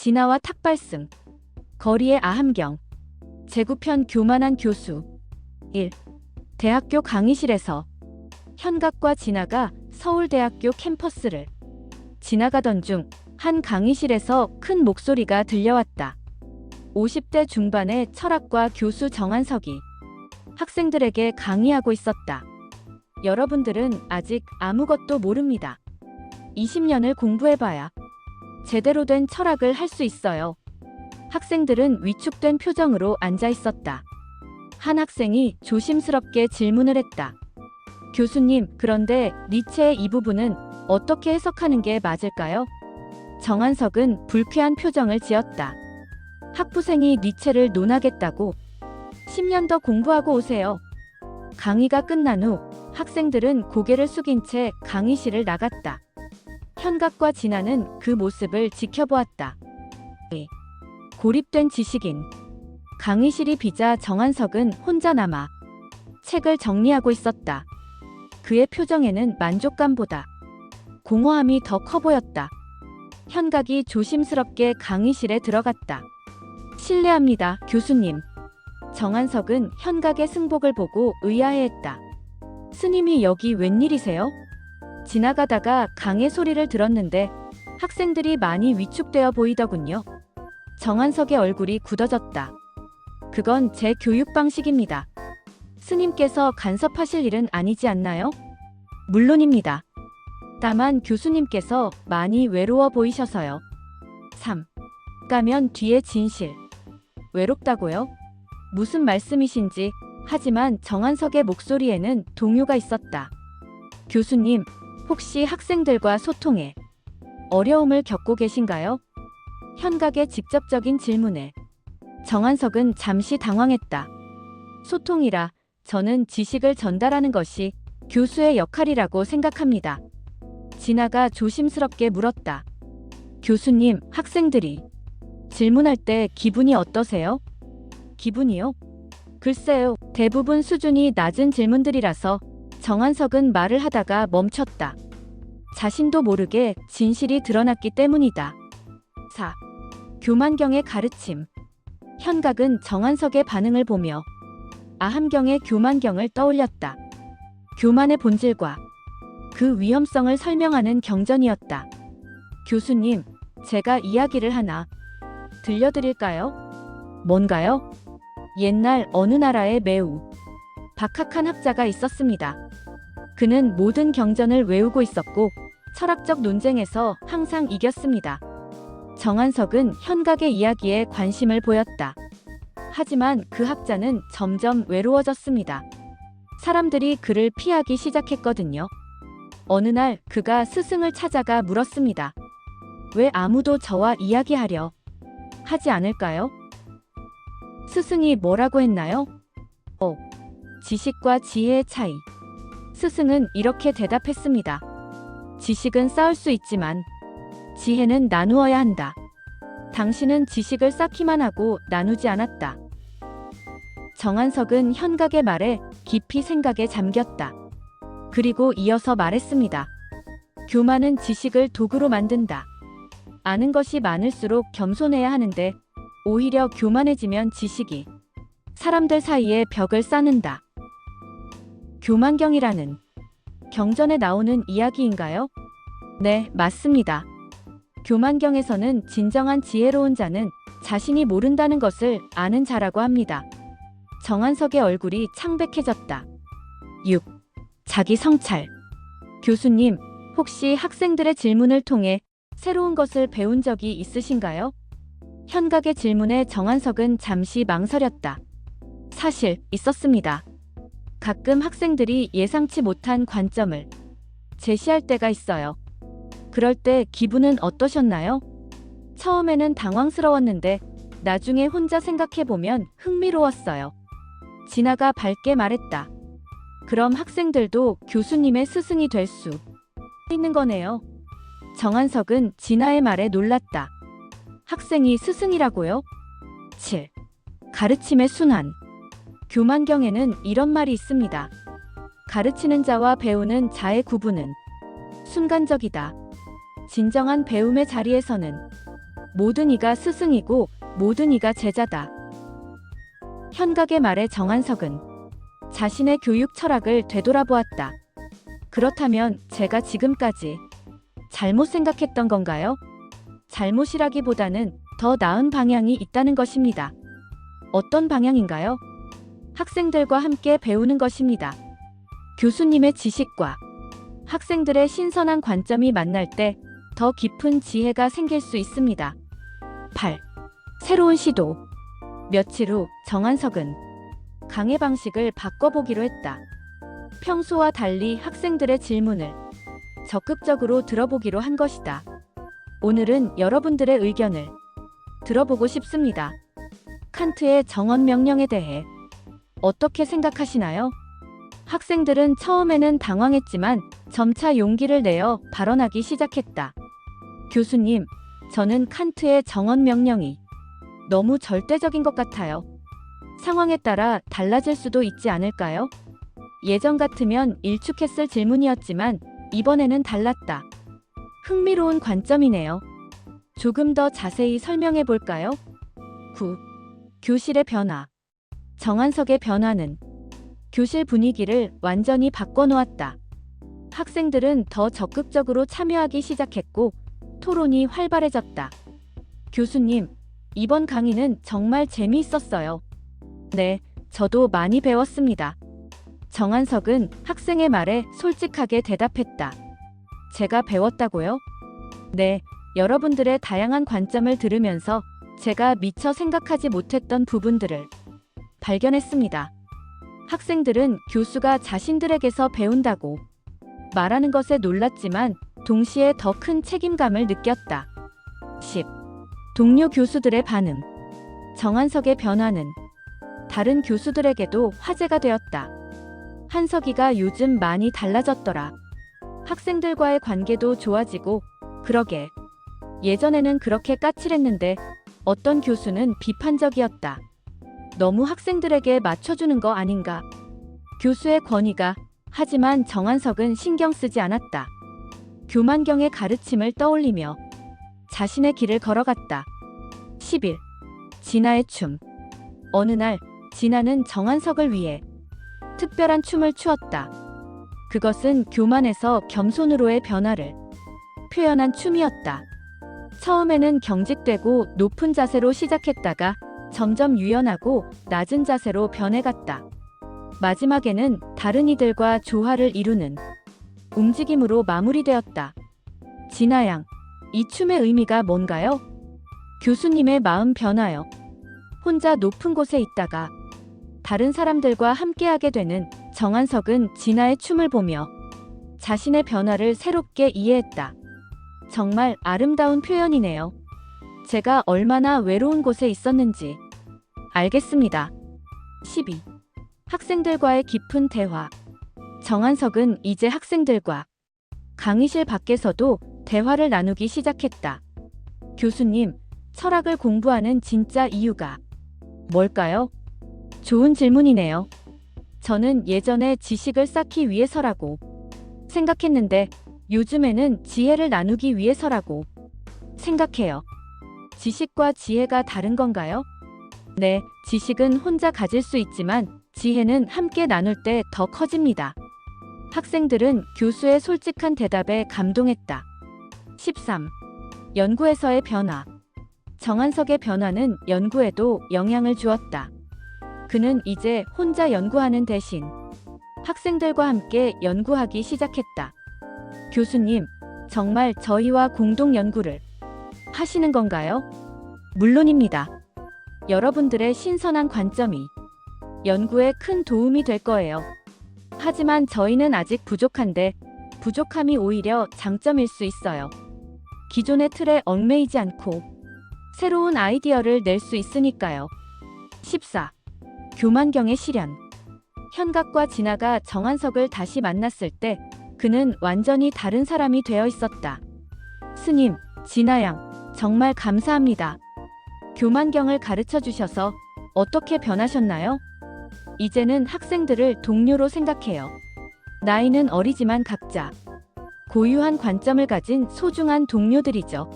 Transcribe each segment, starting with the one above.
진아와 탁발승. 거리의 아함경. 제구편 교만한 교수. 1. 대학교 강의실에서 현각과 진아가 서울대학교 캠퍼스를 지나가던 중 한 강의실에서 큰 목소리가 들려왔다. 50대 중반의 철학과 교수 정한석이 학생들에게 강의하고 있었다. 여러분들은 아직 아무것도 모릅니다. 20년을 공부해봐야 제대로 된 철학을 할 수 있어요. 학생들은 위축된 표정으로 앉아 있었다. 한 학생이 조심스럽게 질문을 했다. 교수님, 그런데 니체의 이 부분은 어떻게 해석하는 게 맞을까요? 정한석은 불쾌한 표정을 지었다. 학부생이 니체를 논하겠다고 10년 더 공부하고 오세요. 강의가 끝난 후 학생들은 고개를 숙인 채 강의실을 나갔다. 현각과 진아는 그 모습을 지켜보았다. 고립된 지식인. 강의실이 비자 정한석은 혼자 남아 책을 정리하고 있었다. 그의 표정에는 만족감보다 공허함이 더 커 보였다. 현각이 조심스럽게 강의실에 들어갔다. 실례합니다, 교수님. 정한석은 현각의 승복을 보고 의아해했다. 스님이 여기 웬일이세요? 지나가다가 강의 소리를 들었는데 학생들이 많이 위축되어 보이더군요. 정한석의 얼굴이 굳어졌다. 그건 제 교육 방식입니다. 스님께서 간섭하실 일은 아니지 않나요? 물론입니다. 다만 교수님께서 많이 외로워 보이셔서요. 3. 가면 뒤에 진실. 외롭다고요? 무슨 말씀이신지 하지만 정한석의 목소리에는 동요가 있었다. 교수님, 혹시 학생들과 소통에 어려움을 겪고 계신가요? 현각의 직접적인 질문에 정한석은 잠시 당황했다. 소통이라 저는 지식을 전달하는 것이 교수의 역할이라고 생각합니다. 진아가 조심스럽게 물었다. 교수님, 학생들이 질문할 때 기분이 어떠세요? 기분이요? 글쎄요, 대부분 수준이 낮은 질문들이라서 정한석은 말을 하다가 멈췄다. 자신도 모르게 진실이 드러났기 때문이다. 4. 교만경의 가르침. 현각은 정한석의 반응을 보며 아함경의 교만경을 떠올렸다. 교만의 본질과 그 위험성을 설명하는 경전이었다. 교수님, 제가 이야기를 하나 들려드릴까요? 뭔가요? 옛날 어느 나라에 매우 박학한 학자가 있었습니다. 그는 모든 경전을 외우고 있었고 철학적 논쟁에서 항상 이겼습니다. 정한석은 현각의 이야기에 관심을 보였다. 하지만 그 학자는 점점 외로워졌습니다. 사람들이 그를 피하기 시작했거든요. 어느 날 그가 스승을 찾아가 물었습니다. 왜 아무도 저와 이야기하려 하지 않을까요? 스승이 뭐라고 했나요? 어, 지식과 지혜의 차이. 스승은 이렇게 대답했습니다. 지식은 쌓을 수 있지만 지혜는 나누어야 한다. 당신은 지식을 쌓기만 하고 나누지 않았다. 정한석은 현각의 말에 깊이 생각에 잠겼다. 그리고 이어서 말했습니다. 교만은 지식을 도구로 만든다. 아는 것이 많을수록 겸손해야 하는데 오히려 교만해지면 지식이 사람들 사이에 벽을 쌓는다. 교만경이라는 경전에 나오는 이야기인가요? 네, 맞습니다. 교만경에서는 진정한 지혜로운 자는 자신이 모른다는 것을 아는 자라고 합니다. 정한석의 얼굴이 창백해졌다. 6. 자기 성찰. 교수님, 혹시 학생들의 질문을 통해 새로운 것을 배운 적이 있으신가요? 현각의 질문에 정한석은 잠시 망설였다. 사실, 있었습니다. 가끔 학생들이 예상치 못한 관점을 제시할 때가 있어요. 그럴 때 기분은 어떠셨나요? 처음에는 당황스러웠는데 나중에 혼자 생각해보면 흥미로웠어요. 진아가 밝게 말했다. 그럼 학생들도 교수님의 스승이 될 수 있는 거네요. 정한석은 진아의 말에 놀랐다. 학생이 스승이라고요? 7. 가르침의 순환. 교만경에는 이런 말이 있습니다. 가르치는 자와 배우는 자의 구분은 순간적이다. 진정한 배움의 자리에서는 모든 이가 스승이고 모든 이가 제자다. 현각의 말에 정한석은 자신의 교육 철학을 되돌아보았다. 그렇다면 제가 지금까지 잘못 생각했던 건가요? 잘못이라기보다는 더 나은 방향이 있다는 것입니다. 어떤 방향인가요? 학생들과 함께 배우는 것입니다. 교수님의 지식과 학생들의 신선한 관점이 만날 때 더 깊은 지혜가 생길 수 있습니다. 8. 새로운 시도. 며칠 후 정한석은 강의 방식을 바꿔보기로 했다. 평소와 달리 학생들의 질문을 적극적으로 들어보기로 한 것이다. 오늘은 여러분들의 의견을 들어보고 싶습니다. 칸트의 정언 명령에 대해 어떻게 생각하시나요? 학생들은 처음에는 당황했지만 점차 용기를 내어 발언하기 시작했다. 교수님, 저는 칸트의 정언 명령이 너무 절대적인 것 같아요. 상황에 따라 달라질 수도 있지 않을까요? 예전 같으면 일축했을 질문이었지만 이번에는 달랐다. 흥미로운 관점이네요. 조금 더 자세히 설명해 볼까요? 9. 교실의 변화. 정한석의 변화는 교실 분위기를 완전히 바꿔놓았다. 학생들은 더 적극적으로 참여하기 시작했고 토론이 활발해졌다. 교수님, 이번 강의는 정말 재미있었어요. 네, 저도 많이 배웠습니다. 정한석은 학생의 말에 솔직하게 대답했다. 제가 배웠다고요? 네, 여러분들의 다양한 관점을 들으면서 제가 미처 생각하지 못했던 부분들을 발견했습니다. 학생들은 교수가 자신들에게서 배운다고 말하는 것에 놀랐지만 동시에 더 큰 책임감을 느꼈다. 10. 동료 교수들의 반응. 정한석의 변화는 다른 교수들에게도 화제가 되었다. 한석이가 요즘 많이 달라졌더라. 학생들과의 관계도 좋아지고, 그러게. 예전에는 그렇게 까칠했는데, 어떤 교수는 비판적이었다. 너무 학생들에게 맞춰주는 거 아닌가. 교수의 권위가, 하지만 정한석은 신경 쓰지 않았다. 교만경의 가르침을 떠올리며 자신의 길을 걸어갔다. 10일. 진아의 춤. 어느 날, 진아는 정한석을 위해 특별한 춤을 추었다. 그것은 교만에서 겸손으로의 변화를 표현한 춤이었다. 처음에는 경직되고 높은 자세로 시작했다가 점점 유연하고 낮은 자세로 변해갔다. 마지막에는 다른 이들과 조화를 이루는 움직임으로 마무리되었다. 진아양, 이 춤의 의미가 뭔가요? 교수님의 마음 변화요. 혼자 높은 곳에 있다가 다른 사람들과 함께하게 되는 정한석은 진아의 춤을 보며 자신의 변화를 새롭게 이해했다. 정말 아름다운 표현이네요. 제가 얼마나 외로운 곳에 있었는지 알겠습니다. 12. 학생들과의 깊은 대화. 정한석은 이제 학생들과 강의실 밖에서도 대화를 나누기 시작했다. 교수님, 철학을 공부하는 진짜 이유가 뭘까요? 좋은 질문이네요. 저는 예전에 지식을 쌓기 위해서라고 생각했는데 요즘에는 지혜를 나누기 위해서라고 생각해요. 지식과 지혜가 다른 건가요? 네, 지식은 혼자 가질 수 있지만 지혜는 함께 나눌 때 더 커집니다. 학생들은 교수의 솔직한 대답에 감동했다. 13. 연구에서의 변화. 정한석의 변화는 연구에도 영향을 주었다. 그는 이제 혼자 연구하는 대신 학생들과 함께 연구하기 시작했다. 교수님, 정말 저희와 공동 연구를 하시는 건가요? 물론입니다. 여러분들의 신선한 관점이 연구에 큰 도움이 될 거예요. 하지만 저희는 아직 부족한데 부족함이 오히려 장점일 수 있어요. 기존의 틀에 얽매이지 않고 새로운 아이디어를 낼 수 있으니까요. 14. 교만경의 실현. 현각과 진아가 정한석을 다시 만났을 때 그는 완전히 다른 사람이 되어 있었다. 스님, 진아양, 정말 감사합니다. 교만경을 가르쳐 주셔서 어떻게 변하셨나요? 이제는 학생들을 동료로 생각해요. 나이는 어리지만 각자 고유한 관점을 가진 소중한 동료들이죠.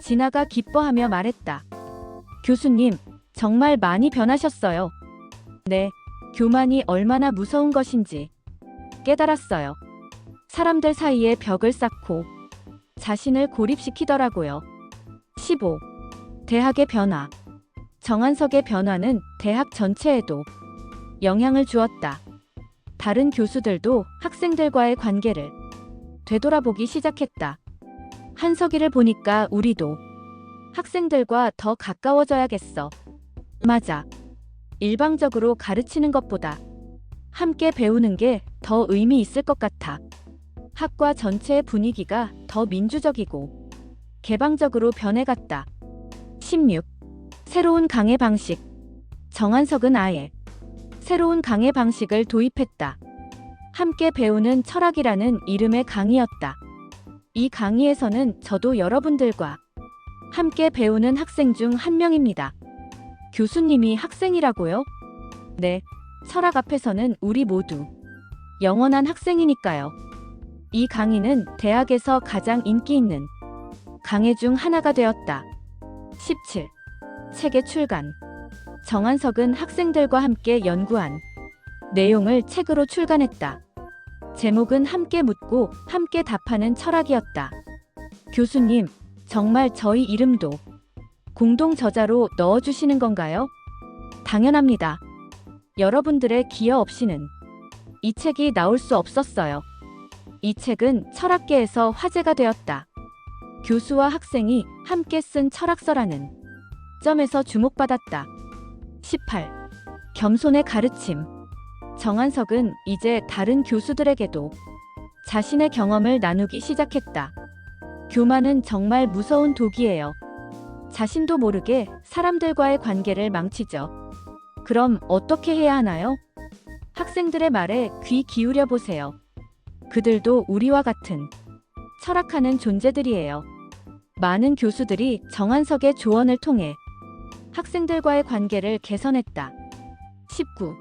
진아가 기뻐하며 말했다. 교수님, 정말 많이 변하셨어요. 네, 교만이 얼마나 무서운 것인지 깨달았어요. 사람들 사이에 벽을 쌓고 자신을 고립시키더라고요. 15. 대학의 변화. 정한석의 변화는 대학 전체에도 영향을 주었다. 다른 교수들도 학생들과의 관계를 되돌아보기 시작했다. 한석이를 보니까 우리도 학생들과 더 가까워져야겠어. 맞아. 일방적으로 가르치는 것보다 함께 배우는 게 더 의미 있을 것 같아. 학과 전체의 분위기가 더 민주적이고 개방적으로 변해갔다. 16. 새로운 강의 방식. 정한석은 아예 새로운 강의 방식을 도입했다. 함께 배우는 철학이라는 이름의 강의였다. 이 강의에서는 저도 여러분들과 함께 배우는 학생 중 한 명입니다. 교수님이 학생이라고요? 네. 철학 앞에서는 우리 모두 영원한 학생이니까요. 이 강의는 대학에서 가장 인기 있는 강의 중 하나가 되었다. 17. 책의 출간. 정한석은 학생들과 함께 연구한 내용을 책으로 출간했다. 제목은 함께 묻고 함께 답하는 철학이었다. 교수님, 정말 저희 이름도 공동 저자로 넣어주시는 건가요? 당연합니다. 여러분들의 기여 없이는 이 책이 나올 수 없었어요. 이 책은 철학계에서 화제가 되었다. 교수와 학생이 함께 쓴 철학서라는 점에서 주목받았다. 18. 겸손의 가르침. 정한석은 이제 다른 교수들에게도 자신의 경험을 나누기 시작했다. 교만은 정말 무서운 독이에요. 자신도 모르게 사람들과의 관계를 망치죠. 그럼 어떻게 해야 하나요? 학생들의 말에 귀 기울여 보세요. 그들도 우리와 같은 철학하는 존재들이에요. 많은 교수들이 정한석의 조언을 통해 학생들과의 관계를 개선했다. 19.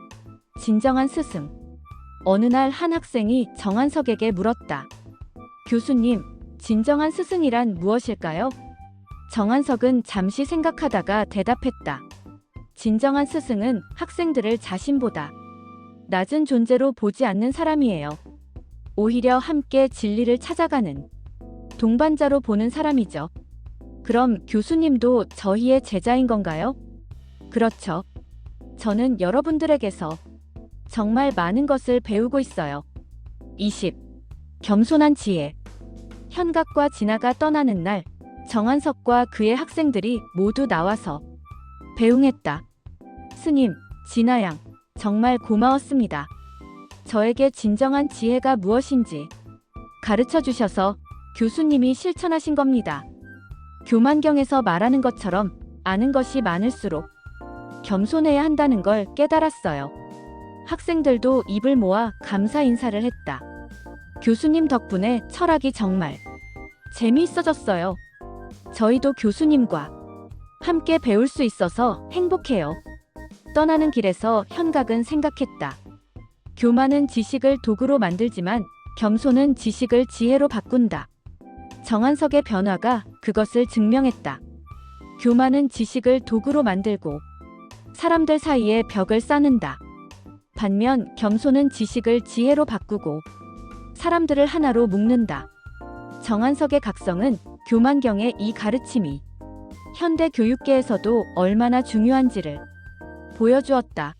진정한 스승. 어느 날 한 학생이 정한석에게 물었다. 교수님, 진정한 스승이란 무엇일까요? 정한석은 잠시 생각하다가 대답했다. 진정한 스승은 학생들을 자신보다 낮은 존재로 보지 않는 사람이에요. 오히려 함께 진리를 찾아가는 동반자로 보는 사람이죠. 그럼 교수님도 저희의 제자인 건가요? 그렇죠. 저는 여러분들에게서 정말 많은 것을 배우고 있어요. 20. 겸손한 지혜. 현각과 진아가 떠나는 날, 정한석과 그의 학생들이 모두 나와서 배웅했다. 스님, 진아 양, 정말 고마웠습니다. 저에게 진정한 지혜가 무엇인지 가르쳐 주셔서 교수님이 실천하신 겁니다. 교만경에서 말하는 것처럼 아는 것이 많을수록 겸손해야 한다는 걸 깨달았어요. 학생들도 입을 모아 감사 인사를 했다. 교수님 덕분에 철학이 정말 재미있어졌어요. 저희도 교수님과 함께 배울 수 있어서 행복해요. 떠나는 길에서 현각은 생각했다. 교만은 지식을 도구로 만들지만 겸손은 지식을 지혜로 바꾼다. 정한석의 변화가 그것을 증명했다. 교만은 지식을 도구로 만들고 사람들 사이에 벽을 쌓는다. 반면 겸손은 지식을 지혜로 바꾸고 사람들을 하나로 묶는다. 정한석의 각성은 교만경의 이 가르침이 현대 교육계에서도 얼마나 중요한지를 보여주었다.